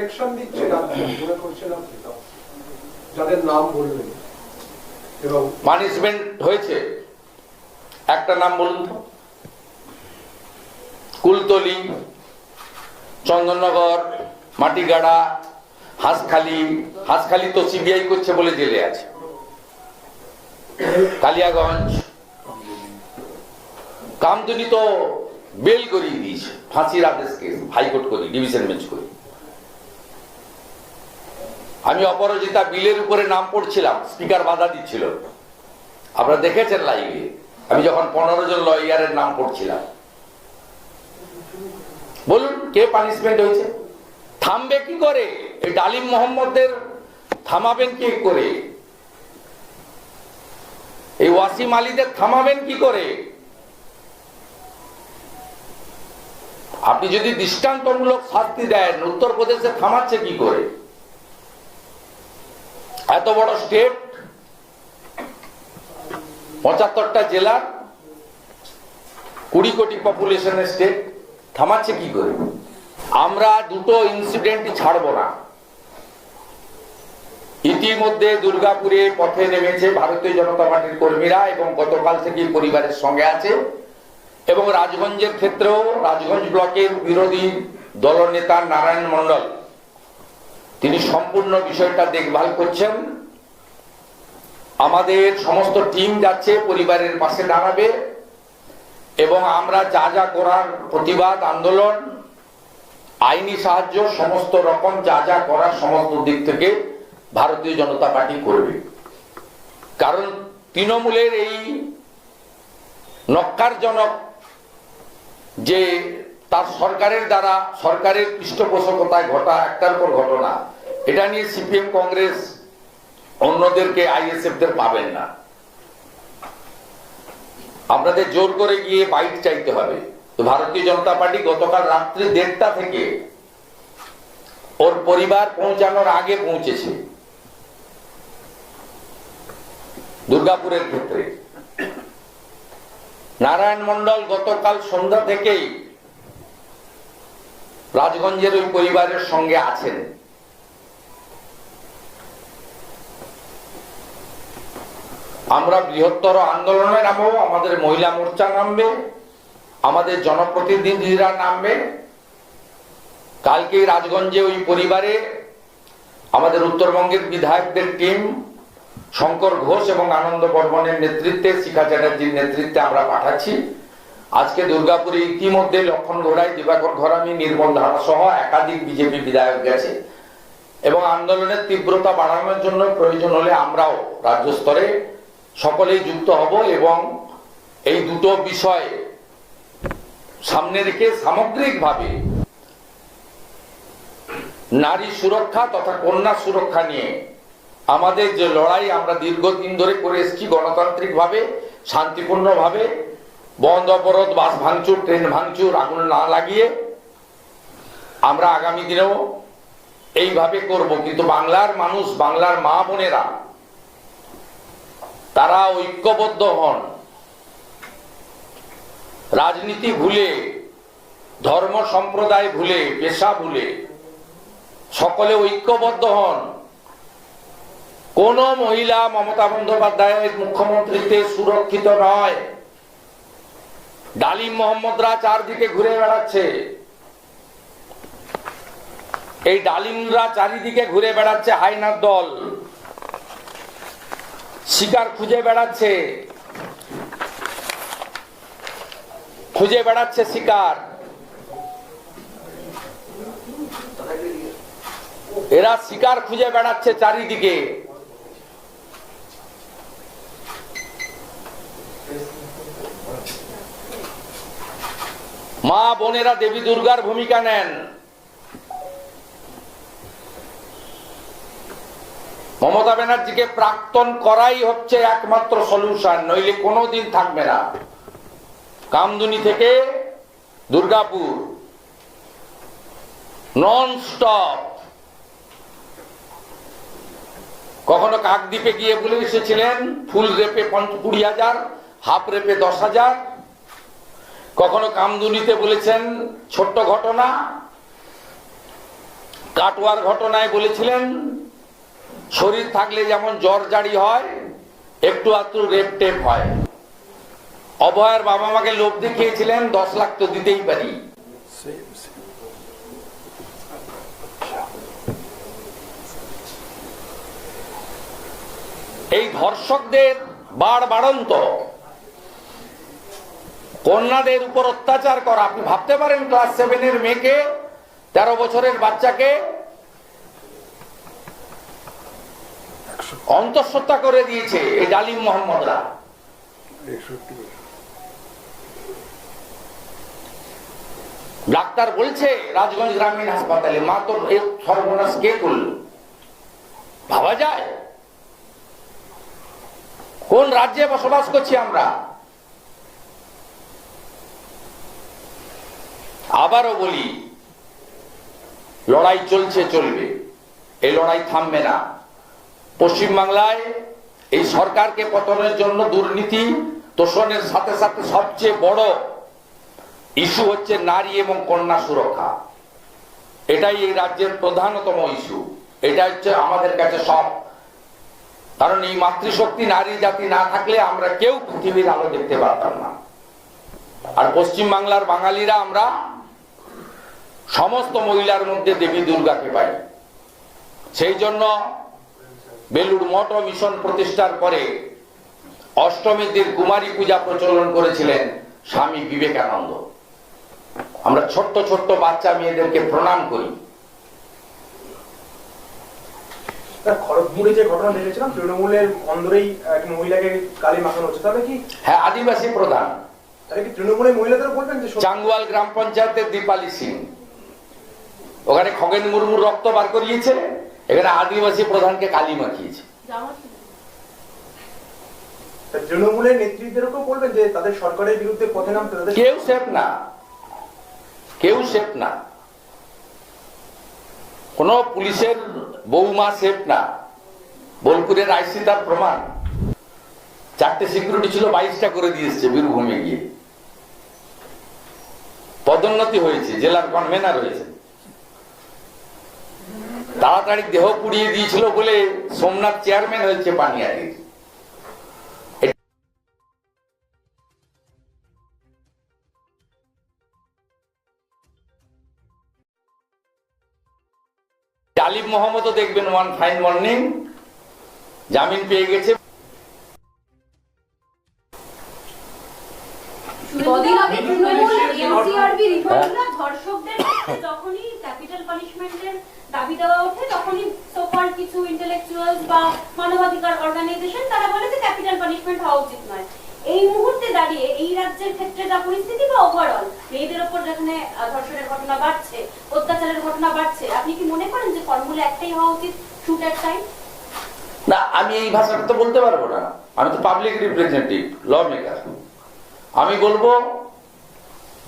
Election দিচ্ছে মনে করছিলাম সেটা। যাদের নাম বললেন এবং পানিশমেন্ট হয়েছে। একটা নাম বলুন তো। কুলতলি, চন্দননগর, মাটিগাড়া, হাঁসখালি হাঁসখালি তো সিবিআই করছে বলে জেলে আছে। কালিয়াগঞ্জ, কামদুনি তো বেল করিয়ে দিয়েছে, ফাঁসির আদেশকে হাইকোর্ট করে, ডিভিশন বেঞ্চ করে। আমি অপরাজিতা বিলের উপরে নাম পড়ছিলাম, স্পিকার বাধা দিচ্ছিল। আপনারা দেখেছেন লাইভে আমি যখন পনেরো জন লয়ারের নাম পড়ছিলাম। বলুন, কে পানিশমেন্ট হয়েছে? থামবে কি করে? এই ডালিম মোহাম্মদের থামাবেন কি করে? এই ওয়াসিম আলীদের থামাবেন কি করে? আপনি যদি দৃষ্টান্তমূলক শাস্তি দেন, উত্তরপ্রদেশে থামাচ্ছে কি করে? এত বড় স্টেট পঁচাত্তরটা জেলার কুড়ি কোটি পপুলেশনের স্টেট থামাচ্ছে কি করে? আমরা দুটো ইনসিডেন্টই ছাড়ব না। ইতিমধ্যে দুর্গাপুরে পথে নেমেছে ভারতীয় জনতা পার্টির কর্মীরা এবং গতকাল থেকে পরিবারের সঙ্গে আছে। এবং রাজগঞ্জের ক্ষেত্রেও রাজগঞ্জ ব্লকের বিরোধী দলনেতা নারায়ণ মণ্ডল তিনি সম্পূর্ণ বিষয়টা দেখভাল করছেন। আমাদের সমস্ত টিম যাচ্ছে, পরিবারের পাশে দাঁড়াবে এবং আমরা যা যা করার প্রতিবাদ, আন্দোলন, আইনি সাহায্য, সমস্ত রকম যা যা করার সমস্ত দিক থেকে ভারতীয় জনতা পার্টি করবে। কারণ তৃণমূলের এই নক্কারজনক যে তার সরকারের দ্বারা সরকারের পৃষ্ঠপোষকতায় ঘটা একটার পর ঘটনা। এটা নিয়ে সিপিএম কংগ্রেস অন্যদেরকে আইএসএফ দের পাবেন না। আপনাদের জোর করে গিয়ে বাইক চাইতে হবে। তো ভারতীয় জনতা পার্টি গতকাল রাত্রি দেড়টা থেকে ওর পরিবার পৌঁছানোর আগে পৌঁছেছে। দুর্গাপুরের ক্ষেত্রে। নারায়ণ মন্ডল গতকাল সন্ধ্যা থেকেই রাজগঞ্জের ওই পরিবারের সঙ্গে আছেন। আমরা বৃহত্তর আন্দোলনে নামবো, আমাদের মহিলা মোর্চা নামবে, আমাদের জনপ্রতিনিধিরা নামবে। কালকেই রাজগঞ্জে ওই পরিবারে আমাদের উত্তরবঙ্গের বিধায়কদের টিম, শঙ্কর ঘোষ এবং আনন্দ বর্মনের নেতৃত্বে, শিখা চ্যাটার্জির নেতৃত্বে আমরা পাঠাচ্ছি। আজকে দুর্গাপুরে ইতিমধ্যে লক্ষণ ঘোড়াই দিবাকর ঘরামি, নির্মল ধারা সহ একাধিক বিজেপি বিধায়ক গেছে এবং আন্দোলনের তীব্রতা বাড়ানোর জন্য প্রয়োজন হলে আমরাও রাজ্য স্তরে সকলেই যুক্ত হব এবং এই দুটো বিষয় সামনে রেখে সামগ্রিকভাবে নারী সুরক্ষা তথা কন্যা সুরক্ষা নিয়ে আমাদের যে লড়াই আমরা দীর্ঘদিন ধরে করে এসেছি গণতান্ত্রিকভাবে, শান্তিপূর্ণভাবে শান্তিপূর্ণ ভাবে বন্ধ অবরোধ, বাস ভাঙচুর, ট্রেন ভাঙচুর, আগুন না লাগিয়ে আমরা আগামী দিনেও এইভাবে করব। কিন্তু বাংলার মানুষ, বাংলার মা বোনেরা, তারা ঐক্যবদ্ধ হন। রাজনীতি ভুলে, ধর্ম সম্প্রদায় ভুলে, পেশা ভুলে, সকলে ঐক্যবদ্ধ হন। কোন মহিলা মমতা বন্দ্যোপাধ্যায়ের মুখ্যমন্ত্রীতে সুরক্ষিত নয়। ডালিম মোহাম্মদরা চারদিকে ঘুরে বেড়াচ্ছে। এই ডালিমরা চারিদিকে ঘুরে বেড়াচ্ছে হাইনার দল। শিকার খুঁজে বেড়াচ্ছে। খুঁজে বেড়াচ্ছে শিকার। এরা শিকার খুঁজে বেড়াচ্ছে চারিদিকে। মা বোনেরা দেবী দুর্গার ভূমিকা নেন। মমতা ব্যানার্জিকে প্রাক্তন করাই হচ্ছে একমাত্র সলিউশন, নইলে কোনোদিন থাকবে না। কামদুনি থেকে দুর্গাপুর। নন স্টপ কখনো কাকদ্বীপে গিয়ে বলে এসেছিলেন, ফুল রেপে কুড়ি হাজার, হাফ রেপে দশ হাজার কখনো কামদুনিতে বলেছেন ছোট্ট ঘটনা, কাটোয়ার ঘটনায় বলেছিলেন, শরীর থাকলে যেমন জ্বর জারি হয়, একটু আধটু রেপ টেপ হয়। অভয়ের বাবা মাকে লোভ দেখিয়েছিলেন, দশ লাখ তো দিতেই পারি। এই ধর্ষকদের বাড় বাড়ন্ত। কন্যাদের উপর অত্যাচার করা। আপনি ভাবতে পারেন ক্লাস সেভেনের মেয়েকে, তেরো বছরের বাচ্চাকে অন্তঃসত্ত্বা করে দিয়েছে এই ডালিম মোহাম্মদরা। ডাক্তার বলছে, রাজগঞ্জ গ্রামীণ হাসপাতালে, মা তো সর্বনাশ কে করল? ভাবা যায়। কোন রাজ্যে বসবাস করছি আমরা? আবারও বলি, লড়াই চলছে, চলবে। এই লড়াই থামবে না। পশ্চিমবাংলায় এই সরকারকে পতনের জন্য দুর্নীতি তোষণের সাথে সাথে সবচেয়ে বড় ইস্যু হচ্ছে নারী এবং কন্যা সুরক্ষা। এটাই এই রাজ্যের প্রধানতম ইস্যু। এটা হচ্ছে আমাদের কাছে সব। কারণ এই মাতৃশক্তি নারী জাতি না থাকলে আমরা কেউ পৃথিবীর আলো দেখতে পারতাম না। আর পশ্চিম বাংলার বাঙালিরা আমরা সমস্ত মহিলার মধ্যে দেবী দুর্গাকে পাই। সেই জন্য বেলুর মঠ মিশন প্রতিষ্ঠার পরে অষ্টমীর দিন কুমারী পূজা প্রচলন করেছিলেন স্বামী বিবেকানন্দ। আমরা ছোট্ট ছোট্ট বাচ্চা মেয়েদেরকে প্রণাম করি। খড়গপুরে যে ঘটনা দেখেছিলাম তৃণমূলের অন্দরেই এক মহিলাকে কালি মাখানো হচ্ছে তাহলে কি হ্যাঁ আদিবাসী প্রধান। তাহলে কি তৃণমূলের মহিলাদের বলবেন যে চাঙ্গুয়াল গ্রাম পঞ্চায়েতের দীপালি সিং। ওখানে খগেন মুর্মুর রক্ত বার করিয়েছে এখানে আদিবাসী প্রধানকে কালি মাখিয়েছে। তৃণমূলের নেতৃত্বেরকেও বলবেন যে তাদের সরকারের বিরুদ্ধে পথে নামতে কেউ সেফ না। কেউ সেফ না। কোন পুলিশের বৌমা সেফ না। বোলপুরের আইসি তার প্রমাণ। চারটে সিকিউরিটি ছিল বাইশটা করে দিয়েছে বীরভূমে গিয়ে। পদোন্নতি হয়েছে জেলার কনভেনার হয়েছে। তাড়াতাড়ি দেহ পুড়িয়ে দিয়েছিল বলে সোমনাথ চেয়ারম্যান হয়েছে পানিয়াটির আলিফ মোহাম্মদও দেখবেন ওয়ান ফাইন মর্নিং। জামিন পেয়ে গেছে। হ্যাঁ। যখনই ক্যাপিটাল পানিশমেন্টের দাবি দেওয়া ওঠে, তখনই সোফার কিছু ইন্টেলেকচুয়ালস বা মানবাধিকার অর্গানাইজেশন তারা বলে যে ক্যাপিটাল পানিশমেন্ট হওয়া উচিত নয়। এই মুহূর্তে দাঁড়িয়ে এই রাজ্যের ক্ষেত্রে যা পরিস্থিতি বা ওভারঅল মেয়েদের ওপর যেখানে ধর্ষণের ঘটনা বাড়ছে, অত্যাচারের ঘটনা বাড়ছে, আপনি কি মনে করেন যে ফর্মুলা একটাই হওয়া উচিত শুট এট টাইম না, আমি এই ভাষাটা তো বলতে পারব না। আমি তো পাবলিক রিপ্রেজেন্টেটিভ ল মেকার আমি বলব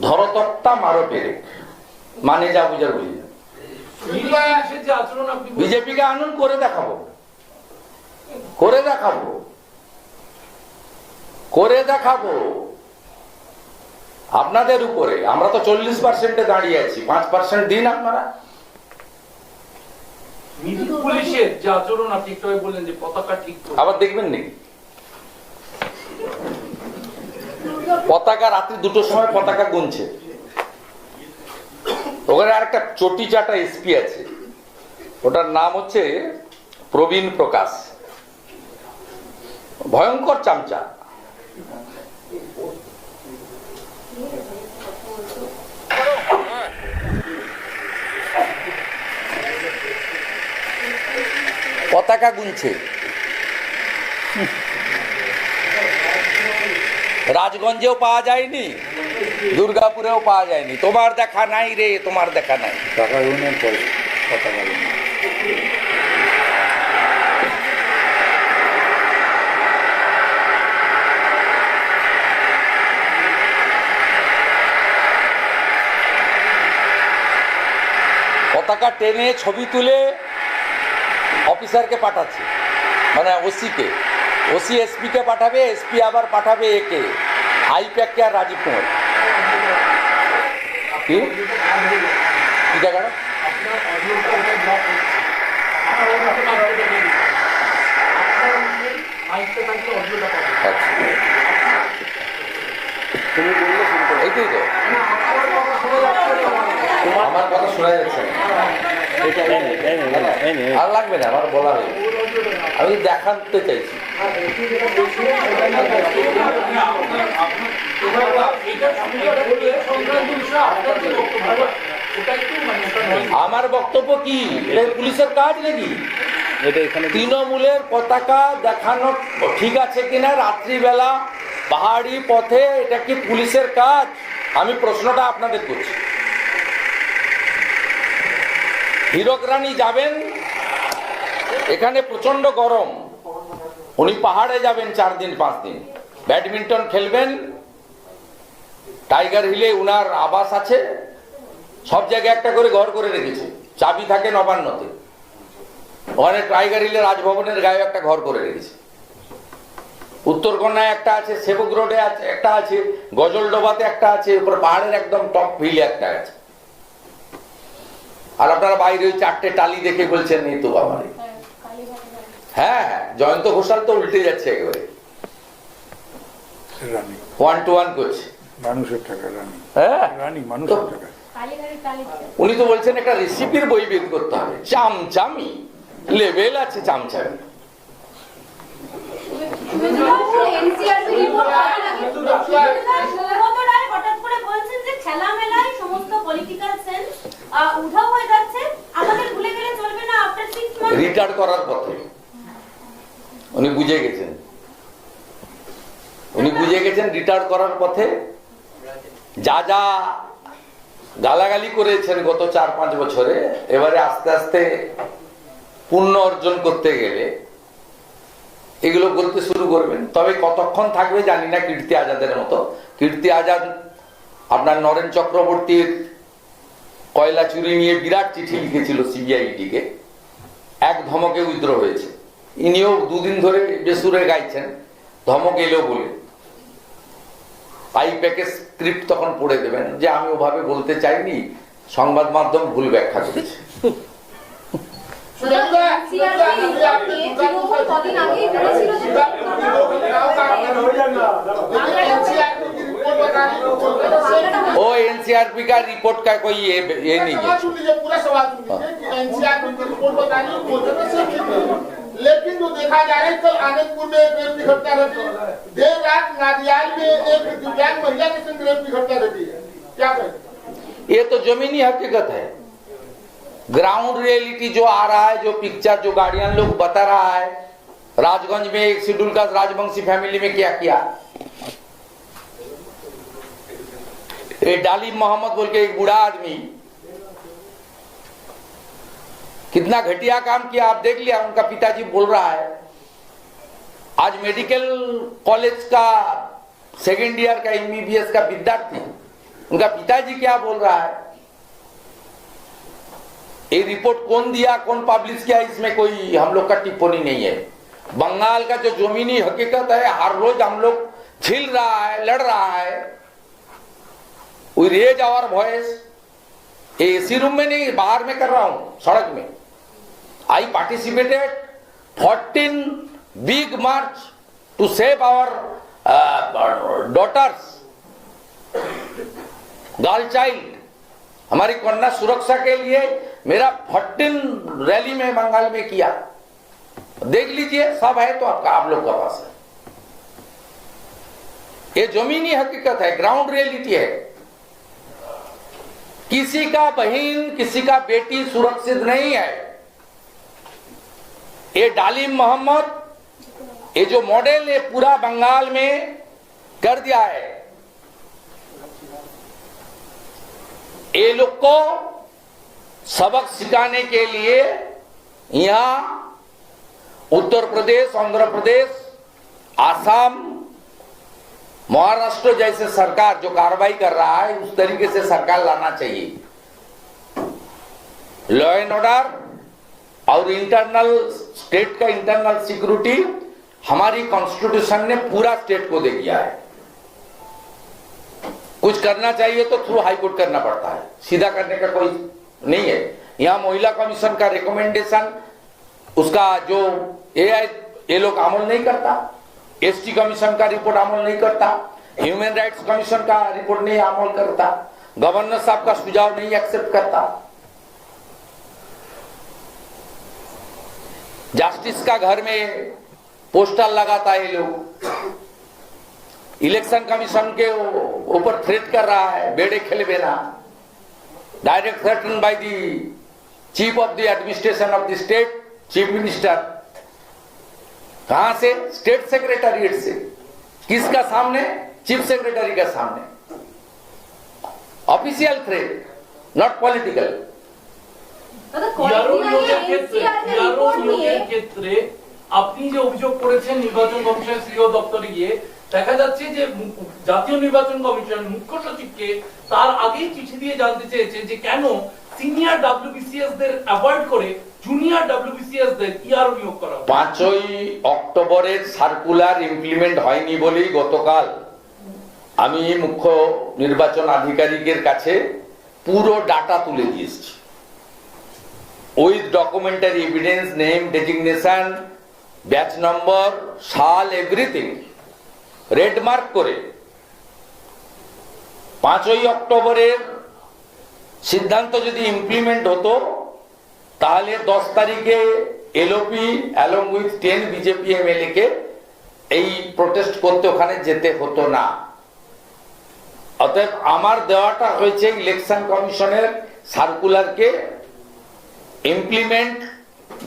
ধরতক্তা মারো পেরে মানে যা বুঝার বুঝি। বিজেপিকে আনুন করে দেখাবো। করে দেখাবো। করে দেখাবো। আপনাদের উপরে। আমরা তো চল্লিশ পার্সেন্টে দাঁড়িয়ে আছি। পাঁচ পার্সেন্ট দিন আপনারা। পুলিশের যে আচরণ আপনি বললেন যে পতাকা ঠিক আবার দেখবেন নাকি পতাকা রাত্রি দুটোর সময় পতাকা গুনছে। ওখানে আর একটা চটি চাটা এসপি আছে। ওটার নাম হচ্ছে প্রবীণ প্রকাশ। ভয়ঙ্কর চামচা। পতাকা গুনছে। রাজগঞ্জেও পাওয়া যায়নি দুর্গাপুরেও পাওয়া যায়নি। তোমার দেখা নাই রে তোমার দেখা নাই। পতাকা টেনে ছবি তুলে অফিসারকে পাঠাচ্ছে মানে ওসিকে। ওসি এসপিকে পাঠাবে এসপি আবার পাঠাবে একে। আইপ্যাককে আর রাজীব কুমার। কি? তো। আমার কথা শোনা যাচ্ছে আর লাগবে না আমার বলা হয়ে আমি দেখাতে চাইছি। আমার বক্তব্য কি? এটা পুলিশের কাজ নাকি। তৃণমূলের পতাকা দেখানো ঠিক আছে কিনা? রাত্রিবেলা পাহাড়ি পথে এটা কি পুলিশের কাজ? আমি প্রশ্নটা আপনাদের করছি। হীরক রানী যাবেন? এখানে প্রচণ্ড গরম। উনি পাহাড়ে যাবেন চার দিন, পাঁচ দিন। ব্যাডমিন্টন খেলবেন। টাইগার হিলে উনার আবাস আছে। সব জায়গায় একটা করে ঘর করে রেখেছে। চাবি থাকে নবান্নতে। ওখানে টাইগার হিলে রাজভবনের গায়ে একটা ঘর করে রেখেছে। উত্তরকন্যায় একটা আছে, সেবক রোডে আছে, একটা আছে গজলডোবাতে একটা আছে, উপর পাহাড়ের একদম টপ হিলে একটা আছে। আর আপনারা বাইরে ওই চারটে টালি দেখে বলছেন, এই তো। হ্যাঁ হ্যাঁ, জয়ন্ত ঘোষাল তো উল্টে যাচ্ছে একেবারে। ওয়ান টু ওয়ান করছে। মানুষের টাকা রানী। হ্যাঁ। রানী মানুষের টাকা। উনি তো বলছেন একটা রেসিপির বই বের করতে হবে। চামচামি। লেভেল আছে চামচামি। এনসিআরসি রিপোর্ট করার আগে সৌগত রায় হঠাৎ করে বলছেন যে খেলামেলায় সমস্ত পলিটিক্যাল সেন্স উধাও হয়ে যাচ্ছে আমাদের ভুলে গেলে চলবে না আফটার সিক্স মান্থ রিটার্ড করার পথে। উনি বুঝে গেছেন। উনি বুঝে গেছেন রিটার্ড করার পথে যা যা গালাগালি করেছেন গত চার পাঁচ বছরে, এবারে আস্তে আস্তে পুণ্য অর্জন করতে গেলে এগুলো বলতে শুরু করবেন। তবে কতক্ষণ থাকবে জানি না কীর্তি আজাদের মতো। কীর্তি আজাদ, আপনার নরেন চক্রবর্তীর কয়লা চুরি নিয়ে বিরাট চিঠি লিখেছিল সিবিআইডিকে। এক ধমকে উইদ্র হয়েছে। ইনিও দুদিন ধরে বেসুরে গাইছেন ধমক এলো বলে আইপ্যাকের স্ক্রিপ্ট তখন পড়ে দেবেন যে আমি ওভাবে বলতে চাইনি সংবাদ মাধ্যম ভুল ব্যাখ্যা করেছে কদিন আগেই বলেছিল যে ओ एनसीआरपी का रिपोर्ट का कोई ये ये नहीं है सवाल सुन लीजिए पूरा सवाल सुन लीजिए कि एनसीआरबी की रिपोर्ट बतानी लेकिन जो देखा जा रहा है, कल आनंदपुर में एक रेप की घटना घटी। देर रात नादियाल में एक दिव्यांग महिला के संग रेप की घटना घटी है। क्या कहें? ये तो जमीनी हकीकत है। ग्राउंड रियलिटी जो आ रहा है, जो पिक्चर जो गार्डियन लोग बता रहा है, राजगंज में एक शेड्यूल का राजवंशी फैमिली में क्या किया? ये डालिम मोहम्मद बोल के एक बूढ़ा आदमी कितना घटिया काम किया, आप देख लिया, उनका पिताजी बोल रहा है। आज मेडिकल कॉलेज का, सेकेंड ईयर का एमबीबीएस का विद्यार्थी, उनका पिताजी क्या बोल रहा है? ये रिपोर्ट कौन दिया, कौन पब्लिश किया, इसमें कोई हम लोग का टिप्पणी नहीं है। बंगाल का जो जमीनी हकीकत है, हर रोज हम लोग झिल रहा है, लड़ रहा है। We raise our voice AC room में नहीं, बाहर में कर रहा हूँ, सड़क में। I participated 14 big march to save our daughters girl child हमारी कन्या सुरक्षा के लिए मेरा 14 रैली में बंगाल में किया। देख लीजिए, सब है तो आपका, आप लोग का पास है। ये जमीनी हकीकत है ग्राउंड रियलिटी है। किसी का बहन, किसी का बेटी सुरक्षित नहीं है। ये डालिम मोहम्मद, ये जो मॉडल है पूरा बंगाल में कर दिया है। ये लोग को सबक सिखाने के लिए यहाँ उत्तर प्रदेश, आंध्र प्रदेश, आसाम, महाराष्ट्र जैसे सरकार जो कार्रवाई कर रहा है, उस तरीके से सरकार लाना चाहिए। लॉ एंड ऑर्डर और इंटरनल स्टेट का इंटरनल सिक्योरिटी हमारी कॉन्स्टिट्यूशन ने पूरा स्टेट को दे दिया है। कुछ करना चाहिए तो थ्रू हाईकोर्ट करना पड़ता है। सीधा करने का कोई नहीं है। यहाँ महिला कमीशन का रिकमेंडेशन उसका जो ए आई ये लोग अमल नहीं करता। एसटी कमीशन का रिपोर्ट अमल नहीं करता। ह्यूमन राइट्स कमीशन का रिपोर्ट नहीं अमल करता। गवर्नर साहब का सुझाव नहीं एक्सेप्ट करता। जस्टिस का घर में पोस्टर लगाता है लोग। इलेक्शन कमीशन के ऊपर थ्रेट कर रहा है, बेड़े खेले बेना direct threaten by the chief of the administration of the state chief minister कहाँ से? स्टेट सेक्रेटरीट से। किसका सामने? चीफ सेक्रेटरी का सामने। ऑफिशियल थ्रेट नॉट पॉलिटिकल ক্ষেত্রে আপনি যে অভিযোগ করেছেন নির্বাচন কমিশন সিও দপ্তরে গিয়ে দেখা যাচ্ছে যে জাতীয় নির্বাচন কমিশন মুখ্য সচিবকে তার আগেই চিঠি দিয়ে জানতে চেয়েছে যে কেন সিনিয়র ডাব্লিউবিসিএস দের অ্যাভয়েড করে জুনিয়র ডাব্লিউবিসিএস দের ইয়ারও নিয়োগ করা। পাঁচই অক্টোবরের সার্কুলার ইমপ্লিমেন্ট হয়নি বলেই গতকাল আমি মুখ্য নির্বাচন আধিকারিকের কাছে পুরো ডাটা তুলে দিয়েছি with documentary evidence name designation batch number সাল এভরিথিং রেড মার্ক করে। পাঁচই অক্টোবরের সিদ্ধান্ত যদি ইমপ্লিমেন্ট হতো, তাহলে দশ তারিখে LOP along with ten BJP MLA কে এই প্রোটেস্ট করতে ওখানে যেতে হতো না। অতএব আমার দেওয়াটা হয়েছে ইলেকশন কমিশনের সার্কুলারকে ইমপ্লিমেন্ট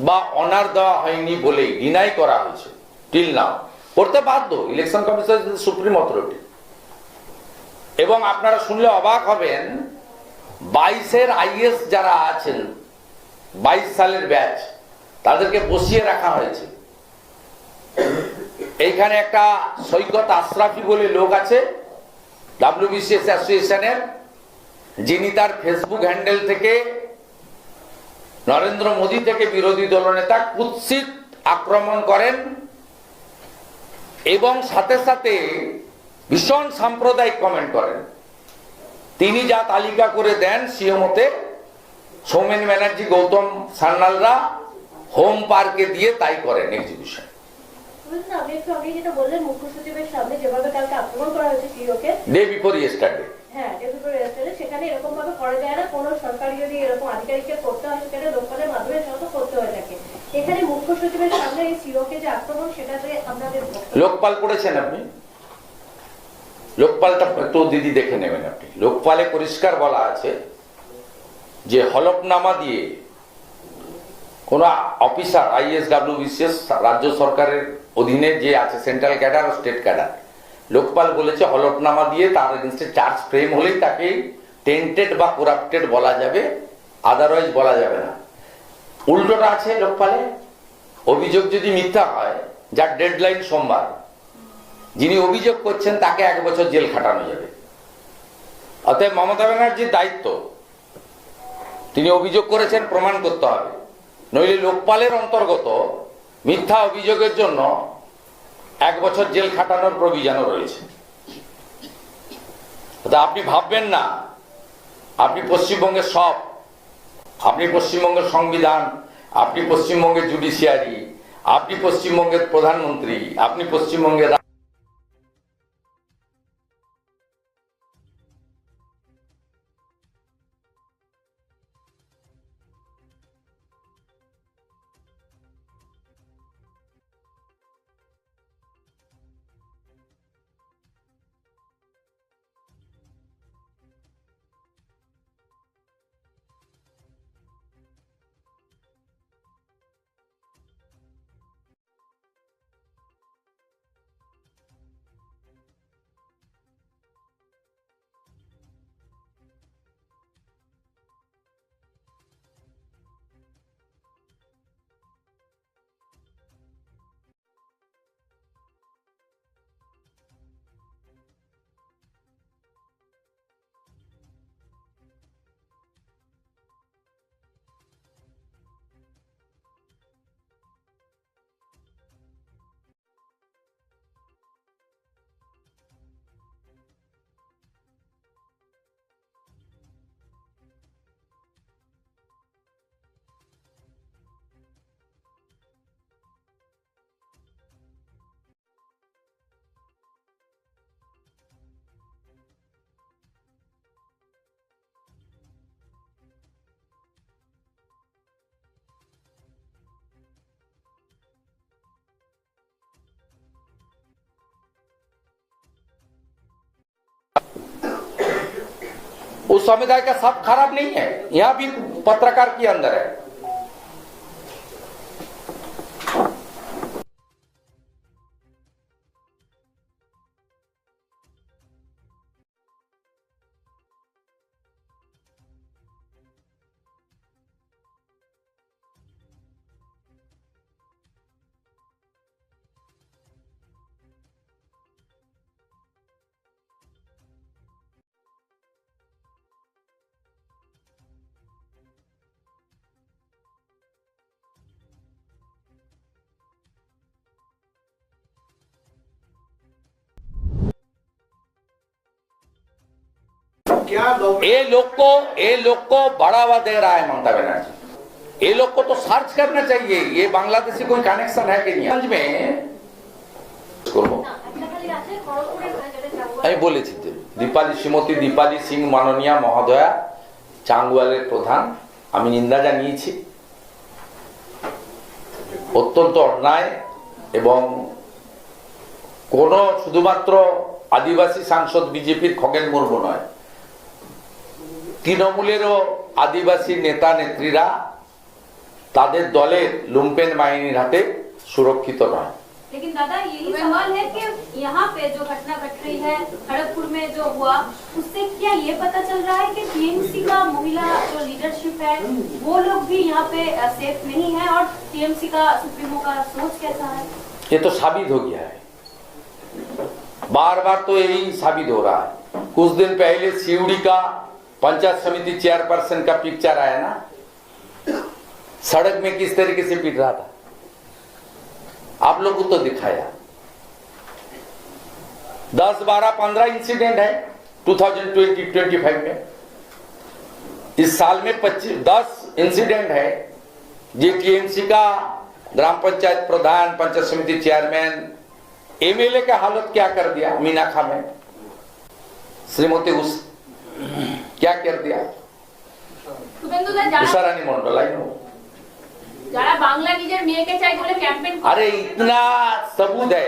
বা অনার দেওয়া হয়নি বলেই ডিনাই করা হয়েছে। টিল নাও করতে বাধ্য। ইলেকশন কমিশন সুপ্রিম অথরিটি এবং আপনারা শুনলে অবাক হবেন, বাইশের আইএস যারা আছেন, বাইশ সালের ব্যাচ তাদেরকে বসিয়ে রাখা হয়েছে। এইখানে একটা সৈকত আশরাফি বলে লোক আছে ডাব্লিউবিসিএস অ্যাসোসিয়েশনের যিনি তার ফেসবুক হ্যান্ডেল থেকে নরেন্দ্র মোদী থেকে বিরোধী দলনেতা কুৎসিত আক্রমণ করেন এবং সাথে সাথে ভীষণ সাম্প্রদায়িক কমেন্ট করেন। তিনি যা তালিকা করে দেন সিএমওতে সৌমেন ব্যানার্জি গৌতম সান্যালরা হোম পার্কে দিয়ে তাই করেন এক্সিবিশন বলুন না, আপনি যেটা বললেন মুখ্য সচিবের সামনে যেভাবে কালকে আক্রমণ করা হয়েছে সিওকে ডে বিফোর ইয়েস্টারডে হ্যাঁ সেখানে এরকম ভাবে করা যায় না কোনো সরকারি যদি এরকম আধিকারিককে করতে হয় সেখানে লোকপালের মাধ্যমে সাধারণত করতে হয়ে থাকে এখানে মুখ্য সচিবের সামনে এই সিওকে যে আক্রমণ সেটাতে আপনাদের বক্তব্য। লোকপাল করেছেন আপনি? লোকপালটা একটু দিদি দেখে নেবেন আপনি। লোকপালে পরিষ্কার বলা আছে যে হলফনামা দিয়ে কোন অফিসার আইএস ডাব্লিউ বিসিএস রাজ্য সরকারের অধীনে যে আছে, সেন্ট্রাল ক্যাডার ও স্টেট ক্যাডার। লোকপাল বলেছে হলফনামা দিয়ে তার এগেনস্টে চার্জ ফ্রেম হলেই তাকে টেন্টেড বা করাপ্টেড বলা যাবে আদারওয়াইজ বলা যাবে না। উল্টোটা আছে লোকপালে? অভিযোগ যদি মিথ্যা হয়, যার ডেডলাইন সোমবার, যিনি অভিযোগ করছেন তাকে এক বছর জেল খাটানো যাবে। অতএব মমতা ব্যানার্জির দায়িত্ব, তিনি অভিযোগ করেছেন, প্রমাণ করতে হবে। নইলে লোকপালের অন্তর্গত মিথ্যা অভিযোগের জন্য এক বছর জেল খাটানোর প্রভিজানও রয়েছে। তা আপনি ভাববেন না, আপনি পশ্চিমবঙ্গের সব, আপনি পশ্চিমবঙ্গের সংবিধান আপনি পশ্চিমবঙ্গের জুডিশিয়ারি আপনি পশ্চিমবঙ্গের প্রধানমন্ত্রী আপনি পশ্চিমবঙ্গের उस समुदाय का सब खराब नहीं है? यहाँ भी पत्रकार के अंदर है। क्या गवर्नमेंट ये लोग को ये लोग को बढ़ावा दे रहा है ममता बनर्जी ये लोग को तो सर्च करना चाहिए ये बांग्लादेशी कोई कनेक्शन है कि नहीं गंज में করবো না, একটা খালি আছে খড়গপুরের যেটা চাঙ্গুয়া আমি বলেছি তো দীপালি শ্রীমতী দীপালি সিং মাননীয়া মহোদয়া চাঙ্গুয়ালের প্রধান আমি নিন্দা জানিয়েছি অত্যন্ত অন্যায় এবং কোন শুধুমাত্র আদিবাসী সাংসদ বিজেপির খগেন মুর্মু নয় তৃণমূলেরও আদিবাসী নেতা নেত্রীরা তাদের দলের লুম্পেন বাহিনীর হাতে সুরক্ষিত নয় लेकिन दादा यही सवाल है कि यहाँ पे जो घटना घट रही है खड़गपुर में जो हुआ उससे क्या ये पता चल रहा है कि टीएमसी का महिला जो लीडरशिप है वो लोग भी यहाँ पे सेफ नहीं है और टीएमसी का सुप्रीमो का सोच कैसा है ये तो साबित हो गया है बार बार तो यही साबित हो रहा है कुछ दिन पहले सीवड़ी का पंचायत समिति चेयरपर्सन का पिक्चर आया ना? सड़क में किस तरीके से पीट रहा था? आप लोग को तो दिखाया। दस बारह पंद्रह इंसिडेंट है 2020 25 में। इस साल में 25 दस इंसिडेंट है। जे टीएमसी का ग्राम पंचायत प्रधान, पंचायत समिति चेयरमैन एमएलए का हालत क्या कर दिया मीनाखा में? श्रीमती उस क्या कर दिया শুভেন্দুদা যারা उषारानी मंडल आई नो যারা বাংলা নিজের মেয়েকে চাই বলে ক্যাম্পেইন अरे इतना सबूत है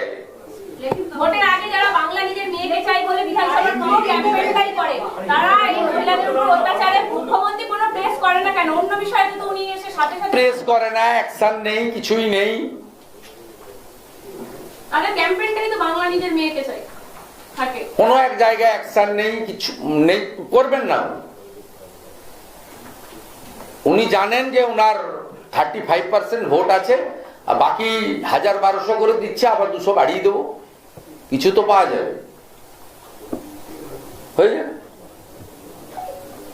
ভোটের আগে যারা বাংলা নিজের মেয়েকে চাই বলে বিধানসভার কোনো ক্যাম্পেইনটাই করে তারা এই মহিলাদের উপর অত্যাচারে মুখ্যমন্ত্রী কোনো প্রেস করে না কেন অন্য বিষয়ে তো উনি এসে সাথে সাথে প্রেস করে না অ্যাকশন নেই কিছুই নেই তাহলে ক্যাম্পেইনটাই তো বাংলা নিজের মেয়েকে চাই থাকে কোনো এক জায়গায় অ্যাকশন নেই, কিছু নেই, করবেন না। উনি জানেন যে ওনার থার্টি ফাইভ পার্সেন্ট ভোট আছে, আর বাকি হাজার বারোশো করে দিচ্ছে, আবার দুশো বাড়িয়ে দেবো। কিছু তো পাওয়া যাবে। হয়ে যাবে।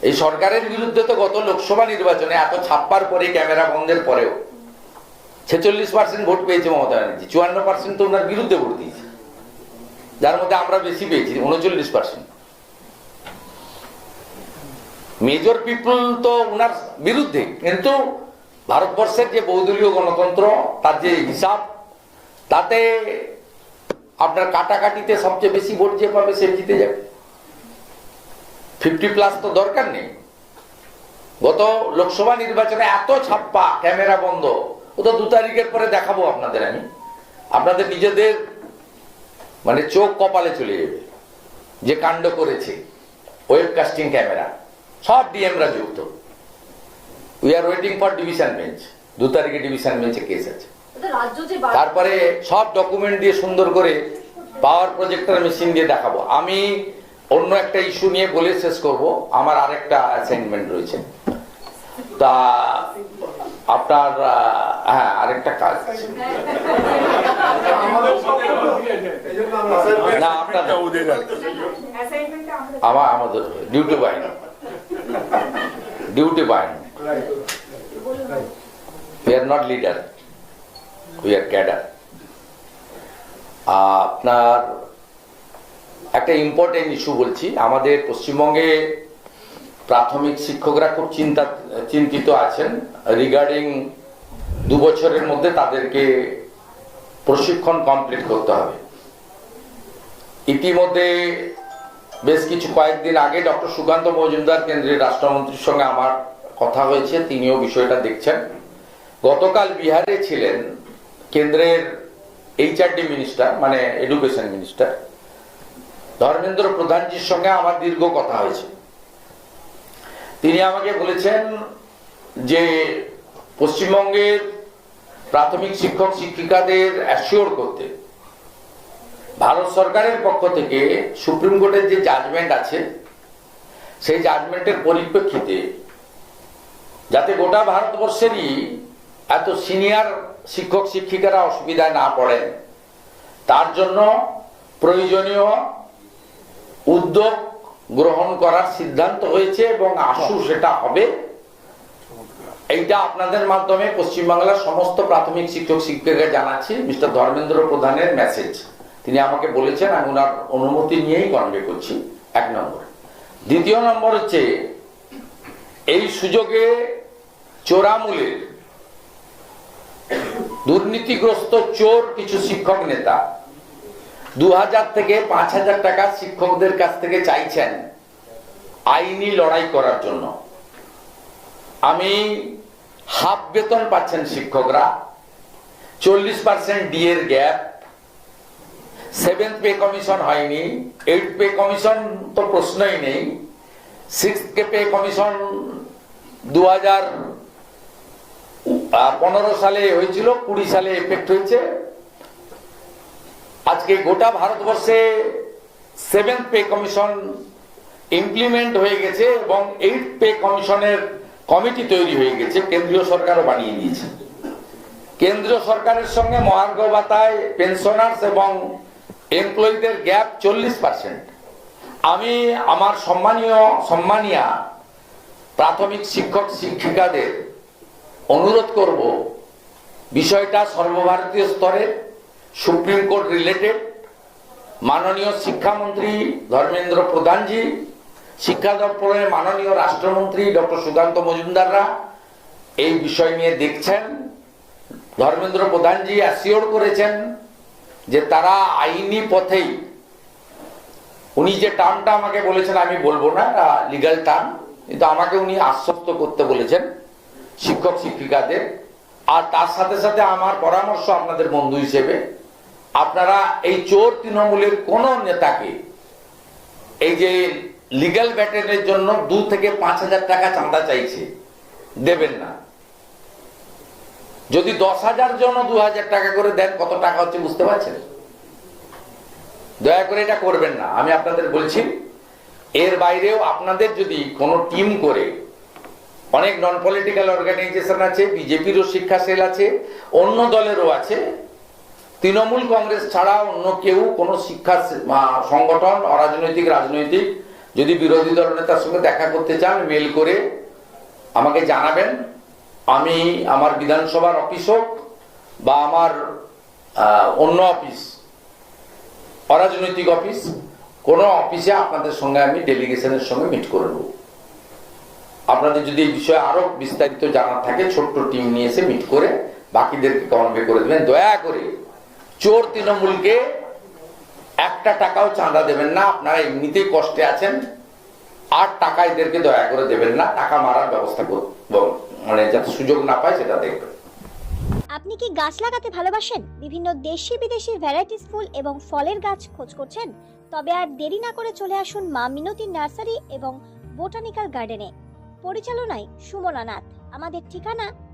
এই সরকারের বিরুদ্ধে তো গত লোকসভা নির্বাচনে এত ছাপ্পার পরে ক্যামেরা বন্ধের পরেও ছেচল্লিশ পার্সেন্ট ভোট পেয়েছে মমতা ব্যানার্জি, চুয়ান্ন পার্সেন্ট তো ওনার বিরুদ্ধে ভোট দিয়েছে। যার মধ্যে আমরা বেশি পেয়েছি, উনচল্লিশ পার্সেন্ট মেজর পিপল তো ওনার বিরুদ্ধে, কিন্তু ভারতবর্ষের যে বহুদলীয় গণতন্ত্র, তার যে হিসাব, তাতে আপনার কাটাকাটিতে সবচেয়ে বেশি ভোট যে পাবে সে জিতে যাবে। ফিফটি প্লাস তো দরকার নেই। গত লোকসভা নির্বাচনে এত ছাপ্পা, ক্যামেরা বন্ধ ও তো দু তারিখের পরে দেখাবো আপনাদের আমি। আপনাদের নিজেদের মানে চোখ কপালে চলে যাবে। যে কাণ্ড করেছে ওয়েবকাস্টিং ক্যামেরা সব ডিএমরা যুক্ত। We are waiting for division bench দু তারিখে ডিভিশন বেঞ্চে কেস আছে। তারপরে সব ডকুমেন্ট দিয়ে সুন্দর করে পাওয়ার প্রজেক্টর মেশিন দিয়ে দেখাবো। আমি অন্য একটা ইস্যু নিয়ে বলে শেষ করব। আমার আরেকটা অ্যাসাইনমেন্ট রয়েছে। তা আপনার হ্যাঁ আরেকটা কাজ। আমার আমাদের ডিউটি বাহিনী ডিউটি বাহিনী we not leader we are cadre আপনার একটা ইম্পর্টেন্ট ইস্যু বলছি। আমাদের পশ্চিমবঙ্গে প্রাথমিক শিক্ষকরা খুব চিন্তা, চিন্তিত আছেন রিগার্ডিং দু বছরের মধ্যে তাদেরকে প্রশিক্ষণ কমপ্লিট করতে হবে। ইতিমধ্যে বেশ কিছু কয়েকদিন আগে ডক্টর সুকান্ত মজুমদার, কেন্দ্রীয় রাষ্ট্রমন্ত্রীর সঙ্গে আমার কথা হয়েছে, তিনিও বিষয়টা দেখছেন। গতকাল বিহারে ছিলেন কেন্দ্রের এইচআরডি মিনিস্টার মানে এডুকেশন মিনিস্টার ধর্মেন্দ্র প্রধানজির সঙ্গে আমার দীর্ঘ কথা হয়েছে। তিনি আমাকে বলেছেন যে পশ্চিমবঙ্গের প্রাথমিক শিক্ষক শিক্ষিকাদের অ্যাসিওর করতে। ভারত সরকারের পক্ষ থেকে সুপ্রিম কোর্টের যে জাজমেন্ট আছে, সেই জাজমেন্টের পরিপ্রেক্ষিতে যাতে গোটা ভারতবর্ষেরই এত সিনিয়র শিক্ষক শিক্ষিকারা অসুবিধায় না পড়েন, তার জন্য প্রয়োজনীয় উদ্যোগ গ্রহণ করার সিদ্ধান্ত হয়েছে এবং আশু সেটা হবে এইটা আপনাদের মাধ্যমে পশ্চিমবাংলার সমস্ত প্রাথমিক শিক্ষক শিক্ষিকাকে জানাচ্ছি, মিস্টার ধর্মেন্দ্র প্রধানের মেসেজ তিনি আমাকে বলেছেন, আমি ওনার অনুমতি নিয়েই কনভে করছি, এক নম্বর। দ্বিতীয় নম্বর হচ্ছে, এই সুযোগে চোরামূলের দুর্নীতিগ্রস্ত চোর কিছু শিক্ষক নেতা দু হাজার থেকে পাঁচ হাজার টাকা শিক্ষকদের কাছ থেকে চাইছেন আইনি লড়াই করার জন্য। আমি হাফ বেতন পাচ্ছেন শিক্ষকরা, চল্লিশ পার্সেন্ট ডি এর গ্যাপ সেভেন্থ পে কমিশন হয়নি এইট পে কমিশন তো প্রশ্নই নেই সিক্স পে কমিশন দু হাজার পনেরো সালে হয়েছিল, কুড়ি সালে এফেক্ট হয়েছে। আজকে গোটা ভারতবর্ষে সেভেন্থ পে কমিশন ইমপ্লিমেন্ট হয়ে গেছে এবং এইট পে কমিশনের কমিটি তৈরি হয়ে গেছে, কেন্দ্রীয় সরকারও বানিয়ে দিয়েছে। কেন্দ্রীয় সরকারের সঙ্গে মহার্ঘ ভাতায় পেনশনার্স এবং এমপ্লয়ীদের গ্যাপ চল্লিশ পার্সেন্ট আমি আমার সম্মানীয় সম্মানিয়া প্রাথমিক শিক্ষক শিক্ষিকাদের অনুরোধ করব, বিষয়টা সর্বভারতীয় স্তরে সুপ্রিম কোর্ট রিলেটেড। মাননীয় শিক্ষামন্ত্রী ধর্মেন্দ্র প্রধানজি, শিক্ষা দপ্তরের মাননীয় রাষ্ট্রমন্ত্রী ডক্টর সুকান্ত মজুমদাররা এই বিষয় নিয়ে দেখছেন। ধর্মেন্দ্র প্রধানজি অ্যাসিওর করেছেন যে তারা আইনি পথেই, উনি যে টার্মটা আমাকে বলেছেন আমি বলব না লিগাল টার্ম কিন্তু আমাকে উনি আশ্বস্ত করতে বলেছেন শিক্ষক শিক্ষিকাদের আর তার সাথে সাথে আমার পরামর্শ আপনাদের বন্ধু হিসেবে আপনারা এই চোর তৃণমূলের কোন নেতাকে এই যে লিগ্যাল ব্যাটেনের জন্য দু থেকে পাঁচ হাজার টাকা চাঁদা চাইছে, দেবেন না। যদি দশ হাজার জন দু হাজার টাকা করে দেন, কত টাকা হচ্ছে বুঝতে পারছেন? দয়া করে এটা করবেন না। আমি আপনাদের বলছি, এর বাইরেও আপনাদের যদি কোনো টিম করে, অনেক নন পলিটিক্যাল অর্গানাইজেশন আছে বিজেপিরও শিক্ষা সেল আছে, অন্য দলেরও আছে তৃণমূল কংগ্রেস ছাড়া অন্য কেউ কোনো শিক্ষা সংগঠন, অরাজনৈতিক, রাজনৈতিক, যদি বিরোধী দল নেতার সঙ্গে দেখা করতে চান, মেল করে আমাকে জানাবেন। আমি আমার বিধানসভার অফিস হোক বা আমার অন্য অফিস, অরাজনৈতিক অফিস, কোনো অফিসে আপনাদের সঙ্গে আমি ডেলিগেশনের সঙ্গে মিট করে নেব। আপনাদের যদি এই বিষয়ে আরও বিস্তারিত জানার থাকে, ছোট্ট টিম নিয়ে এসে মিট করে বাকিদেরকে কনভে করে দেবেন। দয়া করে চোর তৃণমূলকে একটা টাকাও চাঁদা দেবেন না, আপনারা এমনিতেই কষ্টে আছেন। আর টাকা এদেরকে দয়া করে দেবেন না, টাকা মারার ব্যবস্থা করুন। মানে যাতে সুযোগ না পায় সেটা দেখবেন। আপনি কি গাছ লাগাতে ভালোবাসেন? বিভিন্ন দেশি বিদেশি ভ্যারাইটিস ফুল এবং ফলের গাছ খোঁজ করছেন? তবে আর দেরি না করে চলে আসুন মা মিনতি নার্সারি এবং বোটানিক্যাল গার্ডেনে। পরিচালনায় সুমনা নাথ। আমাদের ঠিকানা